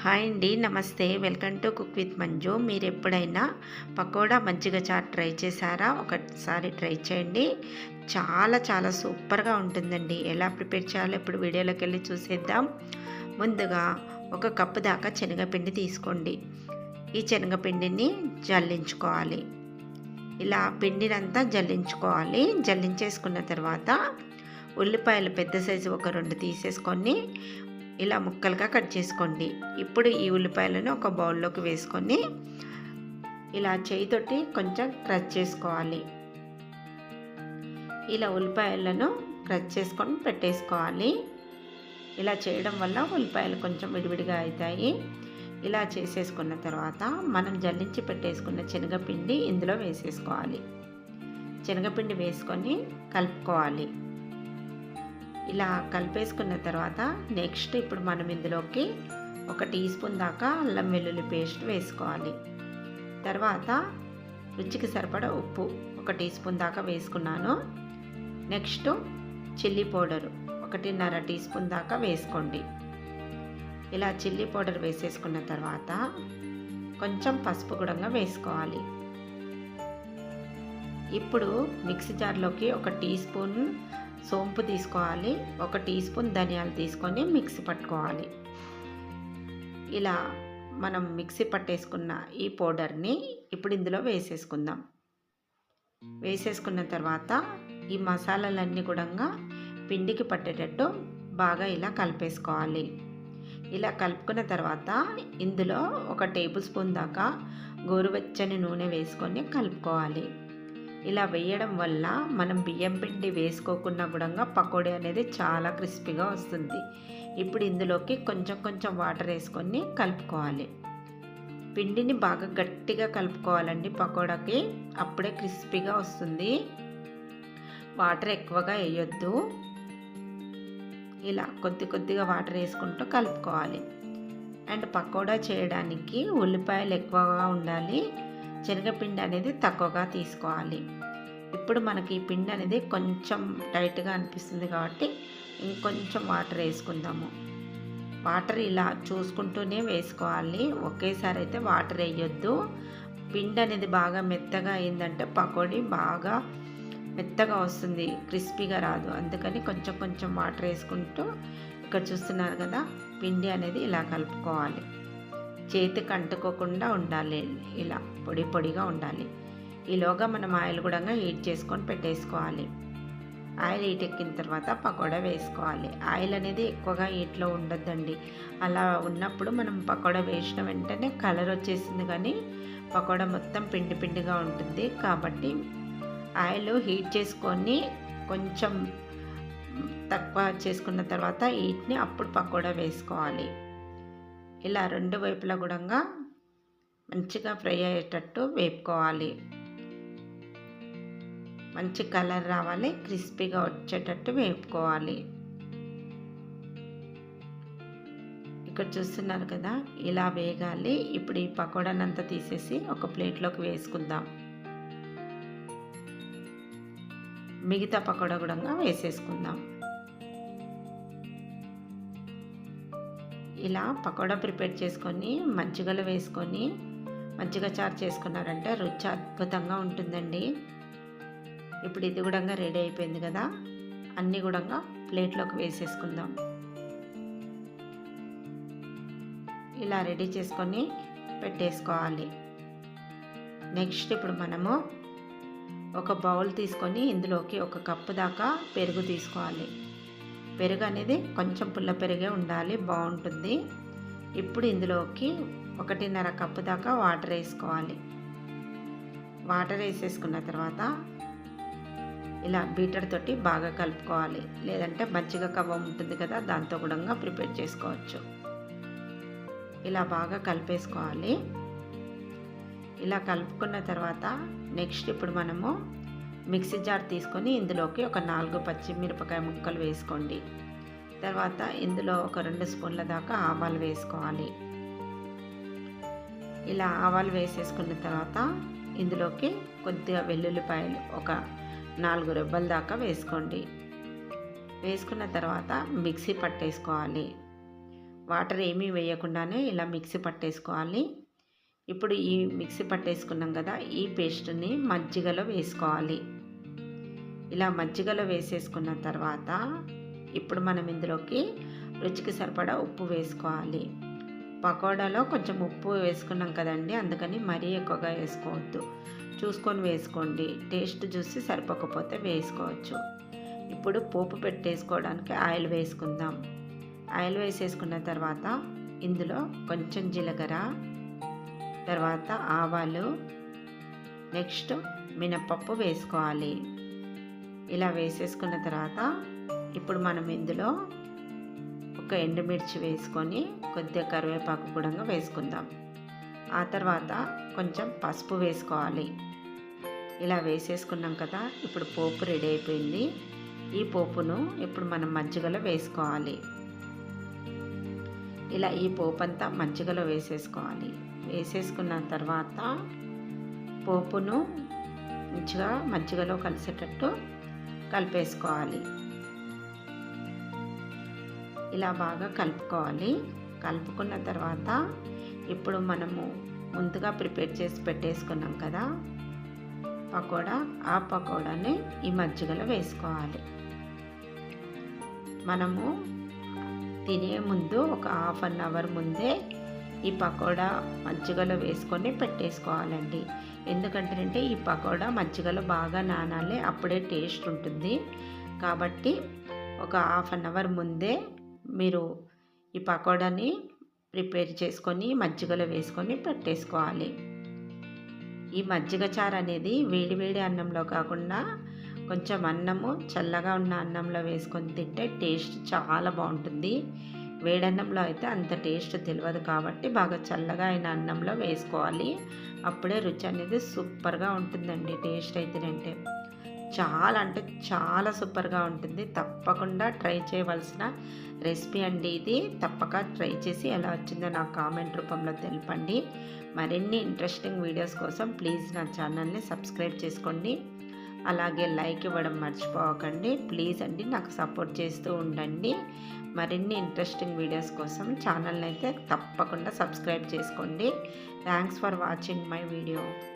Hi అండి నమస్తే. Welcome to cook with Manju. మీరు ఎప్పుడైనా పకోడా మంచిగా చాట్ ట్రై చేశారా? ఒకసారి ట్రై చేయండి. చాలా చాలా సూపర్గా ఉంటుందండి. ఎలా ప్రిపేర్ చేయాలో ఇప్పుడు వీడియోలోకి వెళ్ళి చూసేద్దాం. ముందుగా ఒక కప్పు దాకా శనగపిండి తీసుకోండి. ఈ శనగపిండిని జల్లించుకోవాలి. ఇలా పిండినంతా జల్లించుకోవాలి. జల్లించేసుకున్న తర్వాత ఉల్లిపాయలు పెద్ద సైజు ఒక రెండు తీసేసుకొని ఇలా ముక్కలుగా కట్ చేసుకోండి. ఇప్పుడు ఈ ఉల్లిపాయలను ఒక బౌల్లోకి వేసుకొని ఇలా చేయితోటి కొంచెం క్రష్ చేసుకోవాలి. ఇలా ఉల్లిపాయలను క్రష్ చేసుకొని పెట్టేసుకోవాలి. ఇలా చేయడం వల్ల ఉల్లిపాయలు కొంచెం విడివిడిగా అవుతాయి. ఇలా చేసేసుకున్న తర్వాత మనం జల్లించి పెట్టేసుకున్న శనగపిండి ఇందులో వేసేసుకోవాలి. శనగపిండి వేసుకొని కలుపుకోవాలి. ఇలా కలిపేసుకున్న తర్వాత నెక్స్ట్ ఇప్పుడు మనం ఇందులోకి ఒక టీ స్పూన్ దాకా అల్లం వెల్లుల్లి పేస్ట్ వేసుకోవాలి. తర్వాత రుచికి సరిపడా ఉప్పు ఒక టీ స్పూన్ దాకా వేసుకున్నాను. నెక్స్ట్ చిల్లీ పౌడర్ ఒకటిన్నర టీ స్పూన్ దాకా వేసుకోండి. ఇలా చిల్లీ పౌడర్ వేసేసుకున్న తర్వాత కొంచెం పసుపు గుడంగా వేసుకోవాలి. ఇప్పుడు మిక్సీ జార్లోకి ఒక టీ స్పూన్ సోంపు తీసుకోవాలి. ఒక టీ స్పూన్ ధనియాలు తీసుకొని మిక్సీ పట్టుకోవాలి. ఇలా మనం మిక్సీ పట్టేసుకున్న ఈ పౌడర్ని ఇప్పుడు ఇందులో వేసేసుకుందాం. వేసేసుకున్న తర్వాత ఈ మసాలాలన్నీ కూడా పిండికి పట్టేటట్టు బాగా ఇలా కలిపేసుకోవాలి. ఇలా కలుపుకున్న తర్వాత ఇందులో ఒక టేబుల్ స్పూన్ దాకా గోరువెచ్చని నూనె వేసుకొని కలుపుకోవాలి. ఇలా వేయడం వల్ల మనం బియ్యం పిండి వేసుకోకుండా కూడా పకోడీ అనేది చాలా క్రిస్పీగా వస్తుంది. ఇప్పుడు ఇందులోకి కొంచెం కొంచెం వాటర్ వేసుకొని కలుపుకోవాలి. పిండిని బాగా గట్టిగా కలుపుకోవాలండి పకోడాకి. అప్పుడే క్రిస్పీగా వస్తుంది. వాటర్ ఎక్కువగా వేయొద్దు. ఇలా కొద్ది కొద్దిగా వాటర్ వేసుకుంటూ కలుపుకోవాలి. అండ్ పకోడా చేయడానికి ఉల్లిపాయలు ఎక్కువగా ఉండాలి. శనగపిండి అనేది తక్కువగా తీసుకోవాలి. ఇప్పుడు మనకి ఈ పిండి అనేది కొంచెం టైట్గా అనిపిస్తుంది కాబట్టి ఇంకొంచెం వాటర్ వేసుకుందాము. వాటర్ ఇలా చూసుకుంటూనే వేసుకోవాలి. ఒకేసారి అయితే వాటర్ వేయొద్దు. పిండి అనేది బాగా మెత్తగా అయిందంటే పకోడీ బాగా మెత్తగా వస్తుంది. క్రిస్పీగా రాదు. అందుకని కొంచెం కొంచెం వాటర్ వేసుకుంటూ ఇక్కడ చూస్తున్నారు కదా పిండి అనేది ఇలా కలుపుకోవాలి. చేతికి అంటుకోకుండా ఉండాలి. ఇలా పొడి పొడిగా ఉండాలి. ఈలోగా మనం ఆయిల్ కూడా హీట్ చేసుకొని పెట్టేసుకోవాలి. ఆయిల్ హీట్ ఎక్కిన తర్వాత పకోడా వేసుకోవాలి. ఆయిల్ అనేది ఎక్కువగా హీట్లో ఉండొద్దండి. అలా ఉన్నప్పుడు మనం పకోడా వేసిన వెంటనే కలర్ వచ్చేసింది కానీ పకోడా మొత్తం పిండి పిండిగా ఉంటుంది. కాబట్టి ఆయిల్ హీట్ చేసుకొని కొంచెం తక్కువ చేసుకున్న తర్వాత హీట్ని అప్పుడు పకోడా వేసుకోవాలి. ఇలా రెండు వైపులా కూడా మంచిగా ఫ్రై అయ్యేటట్టు వేపుకోవాలి. మంచి కలర్ రావాలి క్రిస్పీగా వచ్చేటట్టు వేపుకోవాలి. ఇక్కడ చూస్తున్నారు కదా ఇలా వేగాలి. ఇప్పుడు ఈ పకోడానంతా తీసేసి ఒక ప్లేట్లోకి వేసుకుందాం. మిగతా పకోడా కూడా వేసేసుకుందాం. ఇలా పకోడా ప్రిపేర్ చేసుకొని మజ్జిగలు వేసుకొని మజ్జిగ చారు చేసుకున్నారంటే రుచి అద్భుతంగా ఉంటుందండి. ఇప్పుడు ఇది కూడా రెడీ అయిపోయింది కదా. అన్నీ కూడా ప్లేట్లోకి వేసేసుకుందాం. ఇలా రెడీ చేసుకొని పెట్టేసుకోవాలి. నెక్స్ట్ ఇప్పుడు మనము ఒక బౌల్ తీసుకొని ఇందులోకి ఒక కప్పు దాకా పెరుగు తీసుకోవాలి. పెరుగు అనేది కొంచెం పుల్ల పెరిగే ఉండాలి బాగుంటుంది. ఇప్పుడు ఇందులోకి ఒకటిన్నర కప్పు దాకా వాటర్ వేసుకోవాలి. వాటర్ వేసేసుకున్న తర్వాత ఇలా బీటర్ తోటి బాగా కలుపుకోవాలి. లేదంటే మజ్జిగ కవ్వ ఉంటుంది కదా దాంతో కూడా ప్రిపేర్ చేసుకోవచ్చు. ఇలా బాగా కలిపేసుకోవాలి. ఇలా కలుపుకున్న తర్వాత నెక్స్ట్ ఇప్పుడు మనము మిక్సీ జార్ తీసుకొని ఇందులోకి ఒక నాలుగు పచ్చిమిరపకాయ ముక్కలు వేసుకోండి. తర్వాత ఇందులో ఒక రెండు స్పూన్ల దాకా ఆవాలు వేసుకోవాలి. ఇలా ఆవాలు వేసేసుకున్న తర్వాత ఇందులోకి కొద్దిగా వెల్లుల్లిపాయలు ఒక నాలుగు రెబ్బల దాకా వేసుకోండి. వేసుకున్న తర్వాత మిక్సీ పట్టేసుకోవాలి. వాటర్ ఏమీ వేయకుండానే ఇలా మిక్సీ పట్టేసుకోవాలి. ఇప్పుడు ఈ మిక్సీ పట్టేసుకున్నాం కదా ఈ పేస్ట్ని మజ్జిగలో వేసుకోవాలి. ఇలా మజ్జిగలో వేసేసుకున్న తర్వాత ఇప్పుడు మనం ఇందులోకి రుచికి సరిపడా ఉప్పు వేసుకోవాలి. పకోడాలో కొంచెం ఉప్పు వేసుకున్నాం కదండి అందుకని మరీ ఎక్కువగా వేసుకోవద్దు. చూసుకొని వేసుకోండి. టేస్ట్ చూసి సరిపోకపోతే వేసుకోవచ్చు. ఇప్పుడు పోపు పెట్టేసుకోవడానికి ఆయిల్ వేసుకుందాం. ఆయిల్ వేసేసుకున్న తర్వాత ఇందులో కొంచెం జీలకర్ర తర్వాత ఆవాలు నెక్స్ట్ మినప్పప్పు వేసుకోవాలి. ఇలా వేసేసుకున్న తర్వాత ఇప్పుడు మనం ఇందులో ఒక ఎండుమిర్చి వేసుకొని కొద్దిగా కరివేపాకు కూడా వేసుకుందాం. ఆ తర్వాత కొంచెం పసుపు వేసుకోవాలి. ఇలా వేసేసుకున్నాం కదా ఇప్పుడు పోపు రెడీ అయిపోయింది. ఈ పోపును ఇప్పుడు మనం మజ్జిగలో వేసుకోవాలి. ఇలా ఈ పోపు అంతా మజ్జిగలో వేసేసుకోవాలి. వేసేసుకున్న తర్వాత పోపును మంచిగా మజ్జిగలో కలిసేటట్టు కలిపేసుకోవాలి. ఇలా బాగా కలుపుకోవాలి. కలుపుకున్న తర్వాత ఇప్పుడు మనము ముందుగా ప్రిపేర్ చేసి పెట్టేసుకున్నాం కదా పకోడా. ఆ పకోడాని ఈ మజ్జిగలో వేసుకోవాలి. మనము తినే ముందు ఒక హాఫ్ అన్ అవర్ ముందే ఈ పకోడా మజ్జిగలో వేసుకొని పెట్టేసుకోవాలండి. ఎందుకంటే ఈ పకోడా మజ్జిగలో బాగా నానాలి అప్పుడే టేస్ట్ ఉంటుంది. కాబట్టి ఒక హాఫ్ అన్ అవర్ ముందే మీరు ఈ పకోడాని ప్రిపేర్ చేసుకొని మజ్జిగలో వేసుకొని పెట్టేసుకోవాలి. ఈ మజ్జిగ చారు అనేది వేడి వేడి అన్నంలో కాకుండా కొంచెం అన్నము చల్లగా ఉన్న అన్నంలో వేసుకొని తింటే టేస్ట్ చాలా బాగుంటుంది. వేడన్నంలో అయితే అంత టేస్ట్ తెలియదు కాబట్టి బాగా చల్లగా అయిన అన్నంలో వేసుకోవాలి. అప్పుడే రుచి అనేది సూపర్గా ఉంటుందండి టేస్ట్ అయితే చాలా అంటే చాలా సూపర్గా ఉంటుంది. తప్పకుండా ట్రై చేయవలసిన రెసిపీ అండి ఇది. తప్పక ట్రై చేసి ఎలా వచ్చిందో నాకు కామెంట్ రూపంలో తెలపండి. మరిన్ని ఇంట్రెస్టింగ్ వీడియోస్ కోసం ప్లీజ్ నా ఛానల్ని సబ్స్క్రైబ్ చేసుకోండి. అలాగే లైక్ ఇవ్వడం మర్చిపోకండి. ప్లీజ్ అండి నాకు సపోర్ట్ చేస్తూ ఉండండి. మరిన్ని ఇంట్రెస్టింగ్ వీడియోస్ కోసం ఛానల్ని అయితే తప్పకుండా సబ్స్క్రైబ్ చేసుకోండి. Thanks for watching my video.